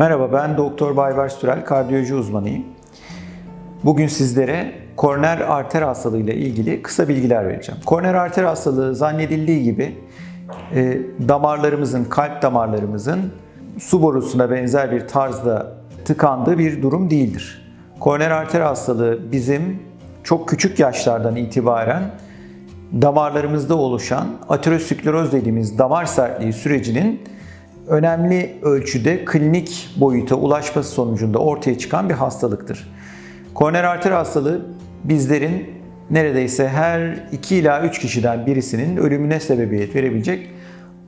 Merhaba ben Doktor Baybars Türel, kardiyoloji uzmanıyım. Bugün sizlere koroner arter hastalığıyla ilgili kısa bilgiler vereceğim. Koroner arter hastalığı zannedildiği gibi e, damarlarımızın, kalp damarlarımızın su borusuna benzer bir tarzda tıkandığı bir durum değildir. Koroner arter hastalığı bizim çok küçük yaşlardan itibaren damarlarımızda oluşan ateroskleroz dediğimiz damar sertliği sürecinin önemli ölçüde klinik boyuta ulaşması sonucunda ortaya çıkan bir hastalıktır. Koroner arter hastalığı bizlerin neredeyse her 2 ila 3 kişiden birisinin ölümüne sebebiyet verebilecek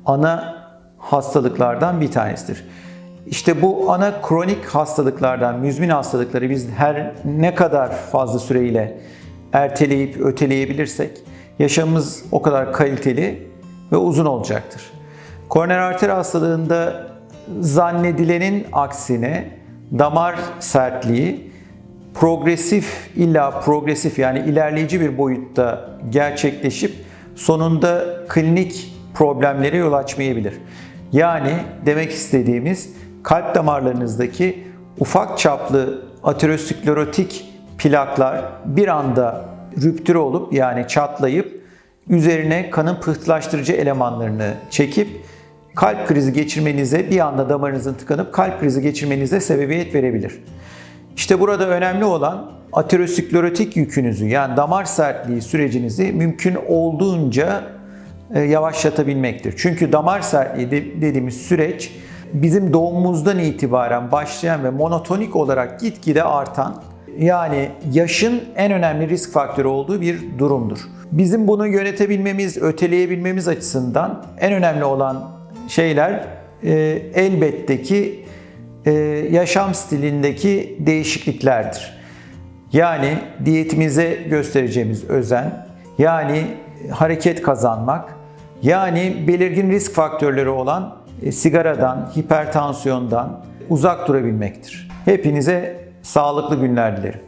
ana hastalıklardan bir tanesidir. İşte bu ana kronik hastalıklardan, müzmin hastalıkları biz her ne kadar fazla süreyle erteleyip öteleyebilirsek yaşamımız o kadar kaliteli ve uzun olacaktır. Koroner arter hastalığında zannedilenin aksine damar sertliği progresif illa progresif yani ilerleyici bir boyutta gerçekleşip sonunda klinik problemlere yol açmayabilir. Yani demek istediğimiz kalp damarlarınızdaki ufak çaplı aterosklerotik plaklar bir anda rüptüre olup yani çatlayıp üzerine kanın pıhtılaştırıcı elemanlarını çekip kalp krizi geçirmenize bir anda damarınızın tıkanıp kalp krizi geçirmenize sebebiyet verebilir. İşte burada önemli olan aterosklerotik yükünüzü yani damar sertliği sürecinizi mümkün olduğunca e, yavaşlatabilmektir. Çünkü damar sertliği dediğimiz süreç bizim doğumumuzdan itibaren başlayan ve monotonik olarak gitgide artan yani yaşın en önemli risk faktörü olduğu bir durumdur. Bizim bunu yönetebilmemiz, öteleyebilmemiz açısından en önemli olan şeyler e, elbette ki e, yaşam stilindeki değişikliklerdir. Yani diyetimize göstereceğimiz özen, yani hareket kazanmak, yani belirgin risk faktörleri olan e, sigaradan, hipertansiyondan uzak durabilmektir. Hepinize sağlıklı günler dilerim.